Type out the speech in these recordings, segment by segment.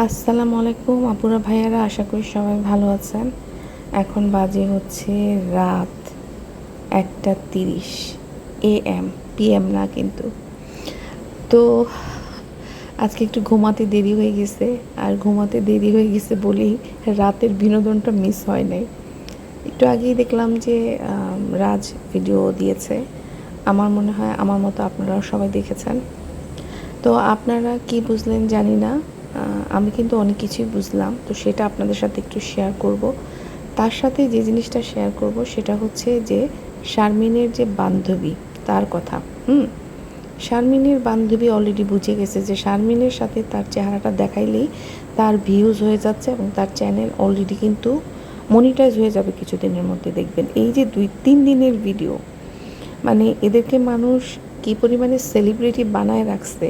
আসসালামু আলাইকুম, আপুরা ভাইয়ারা, আশা করি সবাই ভালো আছেন। এখন বাজে হচ্ছে রাত একটা তিরিশ এ এম পিএম না কিন্তু। তো আজকে একটু ঘুমাতে দেরি হয়ে গেছে, আর ঘুমাতে দেরি হয়ে গেছে বলেই রাতের বিনোদনটা মিস হয় নাই। একটু আগেই দেখলাম যে রাজ ভিডিও দিয়েছে। আমার মনে হয় আমার মতো আপনারাও সবাই দেখেছেন। তো আপনারা কি বুঝলেন জানি না আমি কিন্তু অনেক কিছুই বুঝলাম, তো সেটা আপনাদের সাথে একটু শেয়ার করব। তার সাথে যে জিনিসটা শেয়ার করব, সেটা হচ্ছে যে শারমিনের যে বান্ধবী, তার কথা, হুম? শারমিনের বান্ধবী অলরেডি বুঝে গেছে যে শারমিনের সাথে তার চেহারাটা দেখাইলেই তার ভিউজ হয়ে যাচ্ছে এবং তার চ্যানেল অলরেডি কিন্তু মনিটাইজ হয়ে যাবে কিছুদিনের মধ্যে, দেখবেন। এই যে দুই, তিন দিনের ভিডিও মানে এদেরকে মানুষ কী পরিমাণে সেলিব্রিটি বানায় রাখছে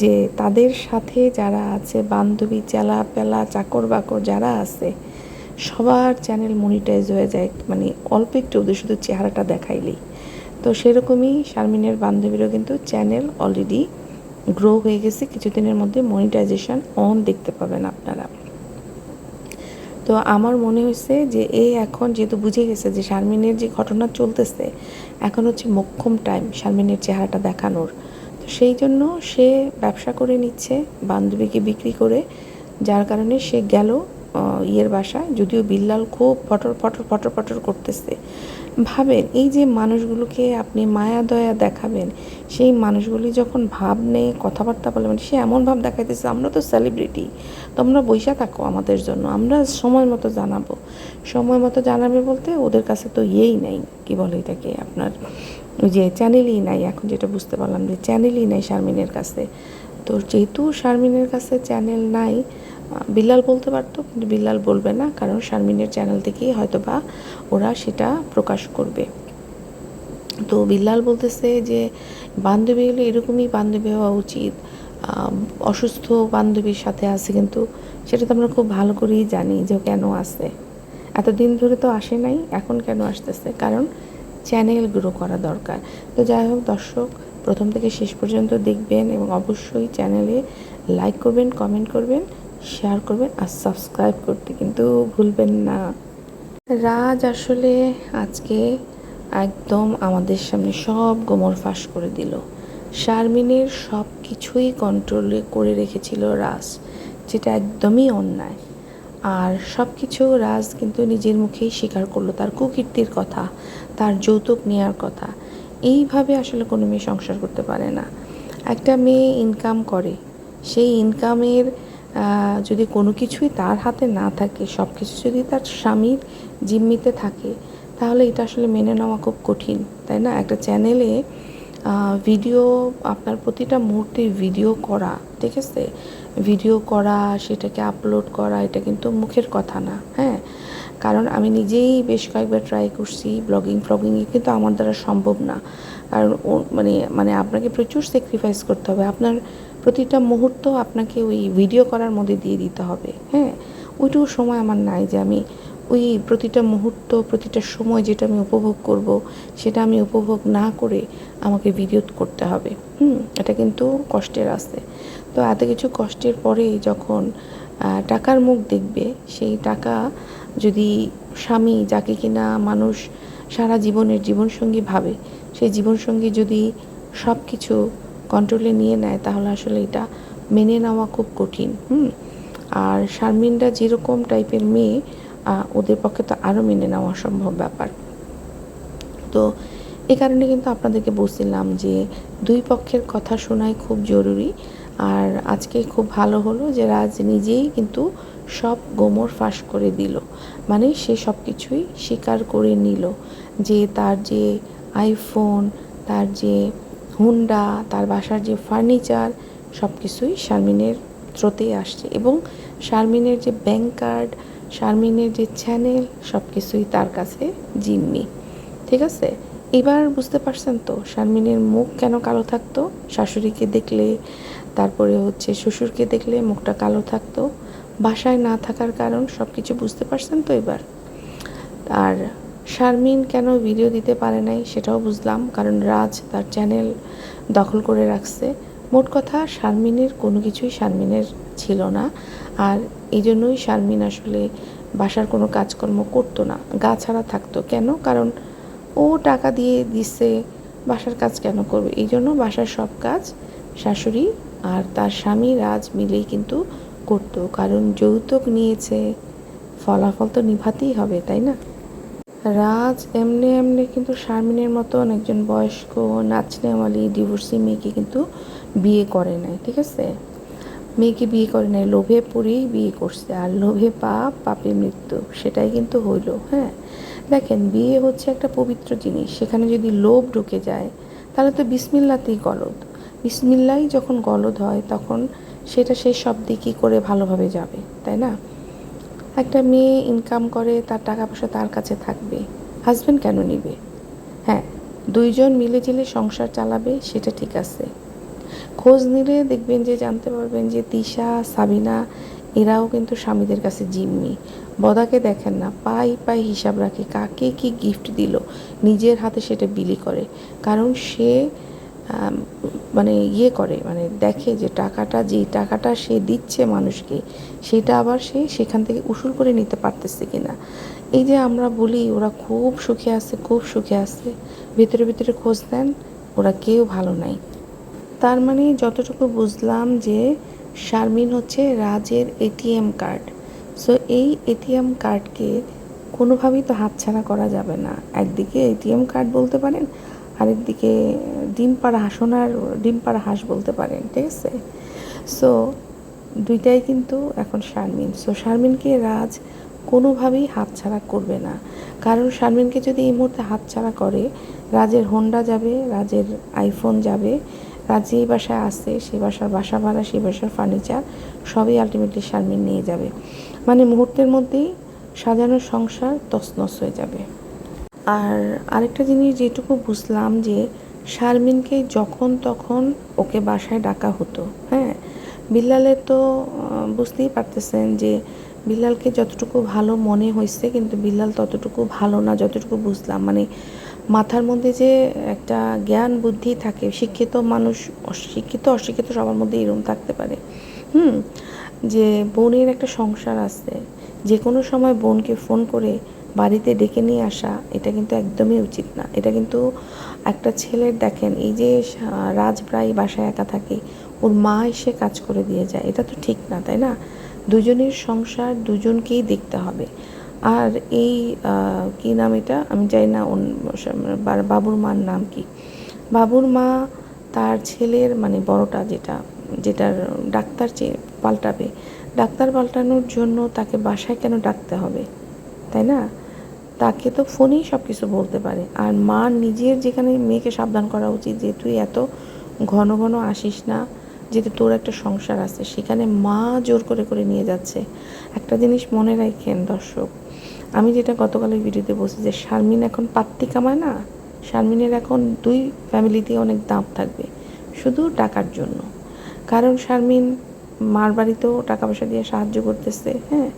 যে তাদের সাথে যারা আছে, বান্ধবী চেলা পেলা চাকর বাকর যারা আছে, সবার চ্যানেল মনিটাইজ হয়ে যায়। মানে অল্প একটু ওদের শুধু চেহারাটা দেখাইলেই। তো সেরকমই শারমিনের বান্ধবীরও কিন্তু চ্যানেল অলরেডি গ্রো হয়ে গেছে। কিছুদিনের মধ্যে মনিটাইজেশন অন দেখতে পাবেন আপনারা। তো আমার মনে হয়েছে যে এ এখন যেহেতু বুঝে গেছে যে শারমিনের যে ঘটনা চলতেছে, এখন হচ্ছে মোক্ষম টাইম শারমিনের চেহারাটা দেখানোর। সেই জন্য সে ব্যবসা করে নিচ্ছে, বান্ধবীকে বিক্রি করে। যার কারণে সে গেল ইয়ের বাসা যদিও বিল্লাল খুব ফটর ফটর ফটর ফটর করতেছে। ভাবেন, এই যে মানুষগুলোকে আপনি মায়া দয়া দেখাবেন, সেই মানুষগুলি যখন ভাব নেই কথাবার্তা বলে মানে সে এমন ভাব দেখাইতেছে, আমরা তো সেলিব্রিটি তোমরা বৈশা থাকো আমাদের জন্য, আমরা সময় মতো জানাব। সময় মতো জানাবে বলতে ওদের কাছে তো ইয়েই নাই, কি বলে এটাকে আপনার? যে চ্যানেলই নাই, এখন যেটা বুঝতে পারলাম যে চ্যানেলই নাই শারমিনের কাছে। তো যেহেতু শারমিনের কাছে চ্যানেল নাই বিল্লাল বলতে পারতো, কিন্তু বিল্লাল বলবে না, কারণ শারমিনের চ্যানেল থেকেই হয়তো বা ওরা সেটা প্রকাশ করবে। তো বিল্লাল বলতেছে যে, বান্ধবী হলে এরকমই বান্ধবী হওয়া উচিত। অসুস্থ বান্ধবীর সাথে আছে কিন্তু সেটা তো আমরা খুব ভালো করেই জানি যে কেন আসে এতদিন ধরে তো আসে নাই, এখন কেন আসতেছে? কারণ চ্যানেল গ্রো করা দরকার। তো যাই হোক দর্শক, প্রথম থেকে শেষ পর্যন্ত দেখবেন এবং অবশ্যই চ্যানেলে লাইক করবেন কমেন্ট করবেন শেয়ার করবেন আর সাবস্ক্রাইব করতে কিন্তু ভুলবেন না। রাজ আসলে আজকে একদম আমাদের সামনে সব গোমর ফাঁস করে দিল। শারমিনের সব কিছুই কন্ট্রোলে করে রেখেছিল রাজ, যেটা একদমই অন্যায়। আর সব কিছু রাজ কিন্তু নিজের মুখেই স্বীকার করল, তার কুকীর্তির কথা। তার যৌতুক নেওয়ার কথা। এইভাবে আসলে কোনো মেয়ে সংসার করতে পারে না। একটা মেয়ে ইনকাম করে, সেই ইনকামের যদি কোনো কিছুই তার হাতে না থাকে সব কিছু যদি তার স্বামীর জিম্মিতে থাকে, তাহলে এটা আসলে মেনে নেওয়া খুব কঠিন, তাই না? একটা চ্যানেলে ভিডিও আপনার প্রতিটা মুহূর্তে ভিডিও করা, ঠিক আছে? ভিডিও করা, সেটাকে আপলোড করা, এটা কিন্তু মুখের কথা না হ্যাঁ? কারণ আমি নিজেই বেশ কয়েকবার ট্রাই করছি ব্লগিং ফ্লগিংয়ে কিন্তু আমার দ্বারা সম্ভব না। কারণ মানে মানে আপনাকে প্রচুর স্যাক্রিফাইস করতে হবে। আপনার প্রতিটা মুহূর্ত আপনাকে ওই ভিডিও করার মধ্যে দিয়ে দিতে হবে হ্যাঁ? ওইটুকু সময় আমার নাই যে আমি ওই প্রতিটা মুহূর্ত, প্রতিটা সময় যেটা আমি উপভোগ করব, সেটা আমি উপভোগ না করে আমাকে ভিডিও করতে হবে। হুম, এটা কিন্তু কষ্টের আছে। তো এত কিছু কষ্টের পরে যখন টাকার মুখ দেখবে, সেই টাকা যদি স্বামী যাকে কিনা মানুষ সারা জীবনের জীবনসঙ্গী ভাবে, সেই জীবনসঙ্গী যদি সব কিছু কন্ট্রোলে নিয়ে নেয়, তাহলে আসলে এটা মেনে নেওয়া খুব কঠিন। হুম? আর শারমিনরা যেরকম টাইপের মেয়ে ওদের পক্ষে তো আরও মেনে নেওয়া অসম্ভব ব্যাপার। তো এই কারণে কিন্তু আপনাদেরকে বলছিলাম যে, দুই পক্ষের কথা শোনাই খুব জরুরি। আর আজকে খুব ভালো হলো যে রাজ নিজেই কিন্তু সব গোমর ফাঁস করে দিল। মানে সে সব কিছুই স্বীকার করে নিল যে তার যে আইফোন তার যে হুন্ডা তার বাসার যে ফার্নিচার সব কিছুই শারমিনের থ্রোতেই আসছে এবং শারমিনের যে ব্যাংক কার্ড শারমিনের যে চ্যানেল সব কিছুই তার কাছে জিম্মি। ঠিক আছে? এবার বুঝতে পারছেন তো শারমিনের মুখ কেন কালো থাকতো? শাশুড়িকে দেখলে তারপরে হচ্ছে শ্বশুরকে দেখলে মুখটা কালো থাকতো। বাসায় না থাকার কারণ সব কিছু বুঝতে পারছেন তো এবার? আর শারমিন কেন ভিডিও দিতে পারে নাই সেটাও বুঝলাম, কারণ রাজ তার চ্যানেল দখল করে রাখছে। মোট কথা শারমিনের কোনো কিছুই শারমিনের ছিল না, আর এই জন্যই শারমিন আসলে বাসার কোনো কাজকর্ম করতো না, গা ছাড়া থাকতো। কেন? কারণ ও টাকা দিয়ে দিচ্ছে বাসার কাজ কেন করবে? এই জন্য বাসার সব কাজ শাশুড়ি আর তার স্বামী রাজ মিলেই কিন্তু করতো, কারণ যৌতুক নিয়েছে। ফলাফল তো নিভাতেই হবে, তাই না? রাজ এমনি এমনি কিন্তু শারমিনের মতন একজন বয়স্ক নাচনেওয়ালি ডিভোর্সি মেয়েকে কিন্তু বিয়ে করে নাই, ঠিক আছে? মেয়েকে বিয়ে করে নাই, লোভে পড়েই বিয়ে করছে, আর লোভে পাপ, পাপে মৃত্যু, সেটাই কিন্তু হইল হ্যাঁ? দেখেন, বিয়ে হচ্ছে একটা পবিত্র জিনিস, সেখানে যদি লোভ ঢুকে যায়, তাহলে তো বিসমিল্লাতেই গলদ বিসমিল্লাই যখন গলদ হয়, তখন সেটা সেই সব দিকই করে ভালোভাবে যাবে, তাই না? একটা মেয়ে ইনকাম করে, তার টাকা পয়সা তার কাছে থাকবে হাজব্যান্ড কেন নিবে? হ্যাঁ দুইজন মিলে ঝিলে সংসার চালাবে, সেটা ঠিক আছে। খোঁজ নিলে দেখবেন যে, জানতে পারবেন যে, তিশা, সাবিনা, এরাও কিন্তু স্বামীদের কাছে জিম্মি। বদাকে দেখেন না, পাই পাই হিসাব রাখে, কাকে কি গিফট দিল, নিজের হাতে সেটা বিলি করে। কারণ সে মানে ইয়ে করে মানে দেখে যে টাকাটা যে টাকাটা সে দিচ্ছে মানুষকে, সেটা আবার সে সেখান থেকে উসুল করে নিতে পারতেছে কিনা। এই যে আমরা বলি, ওরা খুব সুখে আছে, খুব সুখে আছে। ভিতরে ভিতরে খোঁজ দেন ওরা কেউ ভালো নাই। তার মানে যতটুকু বুঝলাম যে শারমিন হচ্ছে রাজের এটিএম কার্ড। সো এই এটিএম কার্ডকে কোনোভাবেই তো হাতছাড়া করা যাবে না। একদিকে এটিএম কার্ড বলতে পারেন আরেকদিকে ডিম পাড়া হাসনার ডিম পাড়া হাঁস বলতে পারেন, ঠিক আছে? সো দুইটাই কিন্তু এখন শারমিন। সো শারমিনকে রাজ কোনোভাবেই হাতছাড়া করবে না। কারণ শারমিনকে যদি এই মুহূর্তে হাতছাড়া করে, রাজের হোন্ডা যাবে, রাজের আইফোন যাবে, রাজ যেই বাসায় আসছে সেই বাসার বাসা ভাড়া, সেই বাসার ফার্নিচার সবই আলটিমেটলি শারমিন নিয়ে যাবে। মানে মুহূর্তের মধ্যেই সাজানো সংসার তছনছ হয়ে যাবে। আর আরেকটা জিনিস যেটুকু বুঝলাম যে শারমিনকে যখন তখন ওকে বাসায় ডাকা হতো হ্যাঁ? বিল্লালের তো বুঝতেই পারতেছেন যে বিল্লালকে যতটুকু ভালো মনে হয়েছে কিন্তু বিল্লাল ততটুকু ভালো না যতটুকু বুঝলাম। মানে মাথার মধ্যে যে একটা জ্ঞান বুদ্ধি থাকে, শিক্ষিত মানুষ, শিক্ষিত, অশিক্ষিত সবার মধ্যে এরকম থাকতে পারে। হুম? যে বোনের একটা সংসার আছে যে কোনো সময় বোনকে ফোন করে বাড়িতে ডেকে নিয়ে আসা, এটা কিন্তু একদমই উচিত না। এটা কিন্তু একটা ছেলের, দেখেন, এই যে রাজ প্রায় বাসায় একা থাকে, ওর মা এসে কাজ করে দিয়ে যায়, এটা তো ঠিক না, তাই না? দুজনের সংসার দুজনকেই দেখতে হবে। আর এই কি নাম এটা? আমি জানি না বাবুর মার নাম কি? বাবুর মা তার ছেলের মানে বড়টা যেটা, যেটার ডাক্তার চেয়ে পাল্টাবে, ডাক্তার পাল্টানোর জন্য তাকে বাসায় কেন ডাকতে হবে? তাই না? তাকে তো ফোনেই সব কিছু বলতে পারে। আর মা নিজের যেখানে মেয়েকে সাবধান করা উচিত যে তুই এত ঘন ঘন আসিস না যেহেতু তোর একটা সংসার আছে। সেখানে মা জোর করে করে নিয়ে যাচ্ছে। একটা জিনিস মনে রাখেন দর্শক, আমি যেটা গতকালের ভিডিওতে বলছি যে শারমিন এখন পাত্তি কামায় না, শারমিনের এখন দুই ফ্যামিলিতে অনেক দাম থাকবে, শুধু টাকার জন্য। কারণ শারমিন মার বাড়িতেও টাকা পয়সা দিয়ে সাহায্য করতেছে হ্যাঁ?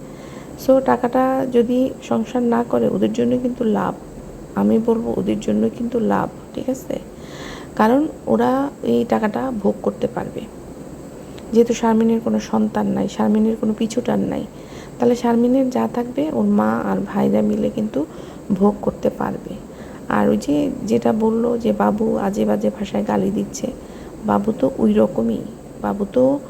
সো টাকাটা যদি সংসার না করে, ওদের জন্য কিন্তু লাভ। আমি বলব, ওদের জন্য কিন্তু লাভ, ঠিক আছে? কারণ ওরা এই টাকাটা ভোগ করতে পারবে। যেহেতু শারমিনের কোনো সন্তান নাই, শারমিনের কোনো পিছুটান নাই, তাহলে শারমিনের যা থাকবে, ওর মা আর ভাইরা মিলে কিন্তু ভোগ করতে পারবে। আর ওই যে, যেটা বলল যে, বাবু আজে বাজে ভাষায় গালি দিচ্ছে। বাবু তো ওই রকমই। বাবু তো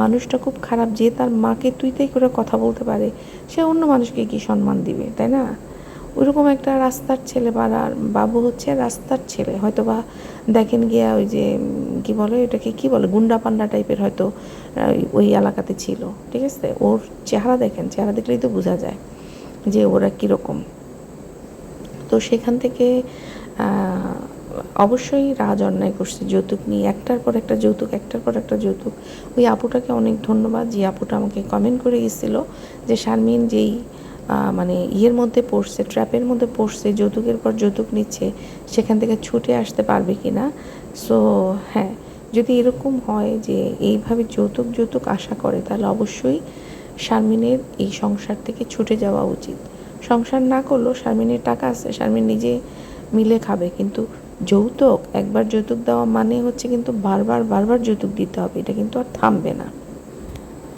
মানুষটা খুব খারাপ যে তার মাকে তুই তাই করে কথা বলতে পারে, সে অন্য মানুষকে কি সম্মান দিবে, তাই না? ওইরকম একটা রাস্তার ছেলে বা বাবু হচ্ছে রাস্তার ছেলে হয়তো বা দেখেন গিয়া ওই যে, কি বলে ওটাকে, কি বলে, গুন্ডা পান্ডা টাইপের হয়তো ওই এলাকাতে ছিল, ঠিক আছে? ওর চেহারা দেখেন, চেহারা দেখলেই তো বোঝা যায় যে ওরা কীরকম। তো সেখান থেকে অবশ্যই রাজ অন্যায় করছে, যৌতুক নিয়ে একটার পর একটা যৌতুক, একটার পর একটা যৌতুক। ওই আপুটাকে অনেক ধন্যবাদ, যে আপুটা আমাকে কমেন্ট করে গেছিল যে, শারমিন যেই মানে ইয়ের মধ্যে পড়ছে ট্র্যাপের মধ্যে পড়ছে, যৌতুকের পর যৌতুক নিচ্ছে, সেখান থেকে ছুটে আসতে পারবে কি না সো হ্যাঁ যদি এরকম হয় যে, এইভাবে যৌতুক যৌতুক আশা করে, তাহলে অবশ্যই শারমিনের এই সংসার থেকে ছুটে যাওয়া উচিত। সংসার না করলেও শারমিনের টাকা আছে, শারমিন নিজে মিলে খাবে, কিন্তু যৌতুক, একবার যৌতুক দেওয়া মানে হচ্ছে কিন্তু বারবার বারবার যৌতুক দিতে হবে, এটা কিন্তু আর থামবে না।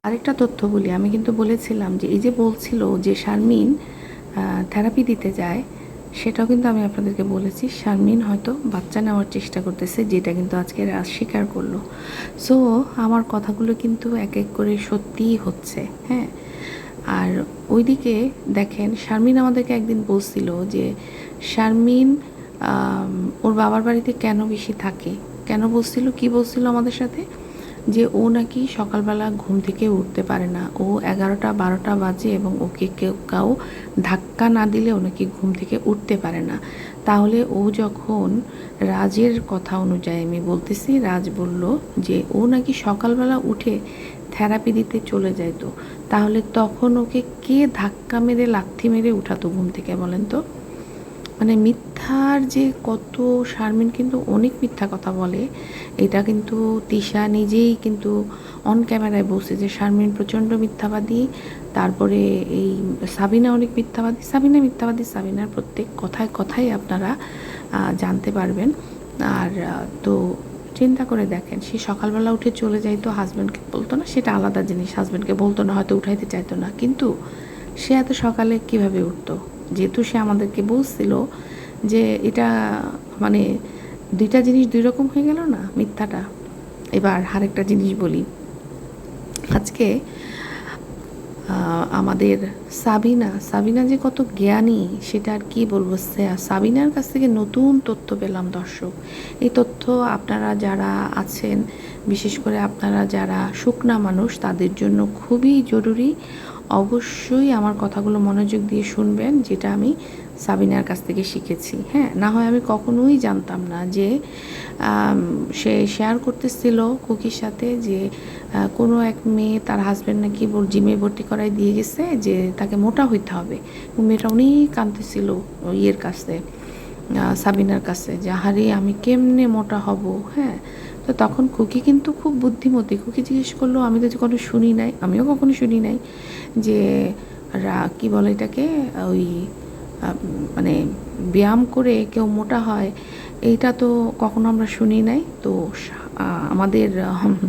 আরেকটা তথ্য বলি, আমি কিন্তু বলেছিলাম যে এই যে বলছিল যে শারমিন থেরাপি দিতে যায়, সেটাও কিন্তু আমি আপনাদেরকে বলেছি, শারমিন হয়তো বাচ্চা নেওয়ার চেষ্টা করতেছে, যেটা কিন্তু আজকে স্বীকার করল। সো আমার কথাগুলো কিন্তু এক এক করে সত্যিই হচ্ছে হ্যাঁ? আর ওইদিকে দেখেন, শারমিন আমাদেরকে একদিন বলছিল যে, শারমিন ওর বাবার বাড়িতে কেন বেশি থাকে? কেন বলছিল কি বলছিল আমাদের সাথে? যে ও নাকি সকালবেলা ঘুম থেকে উঠতে পারে না। ও এগারোটা, বারোটা বাজে এবং ওকে কেউ কাউ ধাক্কা না দিলে ও নাকি ঘুম থেকে উঠতে পারে না। তাহলে ও যখন রাজের কথা অনুযায়ী আমি বলতেছি, রাজ বলল যে ও নাকি সকালবেলা উঠে থেরাপি দিতে চলে যাইতো। তাহলে তখন ওকে কে ধাক্কা মেরে, লাথি মেরে উঠাতো ঘুম থেকে বলেন তো? মানে মিথ্যার যে কত শারমিন কিন্তু অনেক মিথ্যা কথা বলে, এটা কিন্তু তিশা নিজেই কিন্তু অন ক্যামেরায় বসে যে শারমিন প্রচণ্ড মিথ্যাবাদী, তারপরে এই সাবিনা অনেক মিথ্যাবাদী, সাবিনা মিথ্যাবাদী, সাবিনার প্রত্যেক কথায় কথাই আপনারা জানতে পারবেন। আর তো চিন্তা করে দেখেন, সে সকালবেলা উঠে চলে যাইতো হাজব্যান্ডকে বলতো না, সেটা আলাদা জিনিস হাজব্যান্ডকে বলতো না, হয়তো উঠাইতে চাইতো না। কিন্তু সে এত সকালে কীভাবে উঠতো? যেহেতু সে আমাদেরকে বলছিল যে এটা মানে দুইটা জিনিস দুই রকম হয়ে গেল না, মিথ্যাটা। এবার আরেকটা জিনিস বলি। আজকে আমাদের সাবিনা সাবিনা যে কত জ্ঞানী, সেটা আর কি বলব? সাবিনার কাছ থেকে নতুন তথ্য পেলাম দর্শক। এই তথ্য আপনারা যারা আছেন, বিশেষ করে আপনারা যারা শুকনা মানুষ, তাদের জন্য খুবই জরুরি। অবশ্যই আমার কথাগুলো মনোযোগ দিয়ে শুনবেন, যেটা আমি সাবিনার কাছ থেকে শিখেছি। হ্যাঁ না হয় আমি কখনোই জানতাম না যে সে শেয়ার করতেছিল কুকির সাথে যে কোনো এক মেয়ে তার হাজব্যান্ড নাকি জিমে ভর্তি করায় দিয়ে গেছে যে, তাকে মোটা হইতে হবে। মেয়েটা অনেক কাঁদতেছিল ইয়ের কাছে সাবিনার কাছে যে হারে আমি কেমনে মোটা হব? হ্যাঁ তো তখন খুকি কিন্তু খুব বুদ্ধিমতী। খুকি জিজ্ঞেস করল, আমি তো কখনো শুনি নাই। আমিও কখনো শুনি নাই। যে রা, কি বলে এটাকে? ওই মানে ব্যায়াম করে কেউ মোটা হয়, এইটা তো কখনো আমরা শুনি নাই। তো আমাদের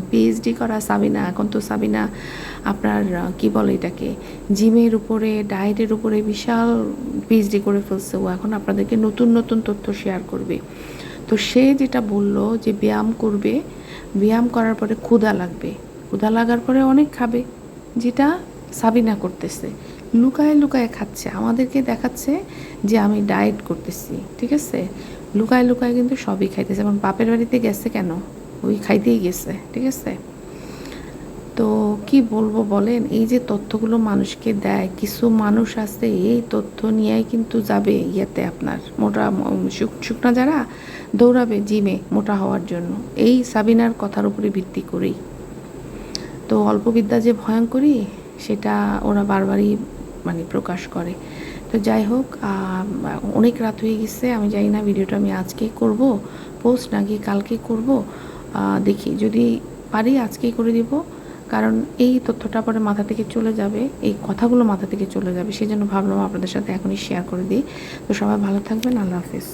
পিএইচডি করা সাবিনা, এখন তো সাবিনা আপনার কি বলে এটাকে? জিমের উপরে, ডায়েটের উপরে বিশাল পিএইচডি করে ফেলছে ও এখন আপনাদেরকে নতুন নতুন তথ্য শেয়ার করবে। তো সে যেটা বলল যে ব্যায়াম করবে, ব্যায়াম করার পরে ক্ষুধা লাগবে। ক্ষুধা লাগার পরে অনেক খাবে। যেটা সাবিনা করতেছে। লুকায় লুকায় খাচ্ছে। আমাদেরকে দেখাচ্ছে যে আমি ডায়েট করতেছি, ঠিক আছে? লুকায় লুকায় কিন্তু সবই খাইতেছে। যেমন বাপের বাড়িতে গেছে কেন? ওই খাইতেই গেছে, ঠিক আছে? তো কি বলব বলেন? এই যে তথ্যগুলো মানুষকে দেয়, কিছু মানুষ আছে, এই তথ্য নিয়েই কিন্তু যাবে ইয়েতে আপনার, মোটা শুকনা যারা দৌড়াবে জিমে মোটা হওয়ার জন্য। এই সাবিনার কথার উপরে ভিত্তি করেই। তো অল্প বিদ্যা যে ভয়ঙ্করী সেটা ওরা বারবারই মানে প্রকাশ করে। তো যাই হোক অনেক রাত হয়ে গেছে, আমি জানি না ভিডিওটা আমি আজকেই করব, পোস্ট নাকি কালকে করব দেখি। যদি পারি আজকেই করে দিব, কারণ এই তথ্যটা পরে মাথা থেকে চলে যাবে, এই কথাগুলো মাথা থেকে চলে যাবে সেই জন্য ভাবলাম আপনাদের সাথে এখনই শেয়ার করে দিই। তো সবাই ভালো থাকবেন, আল্লাহ হাফিজ।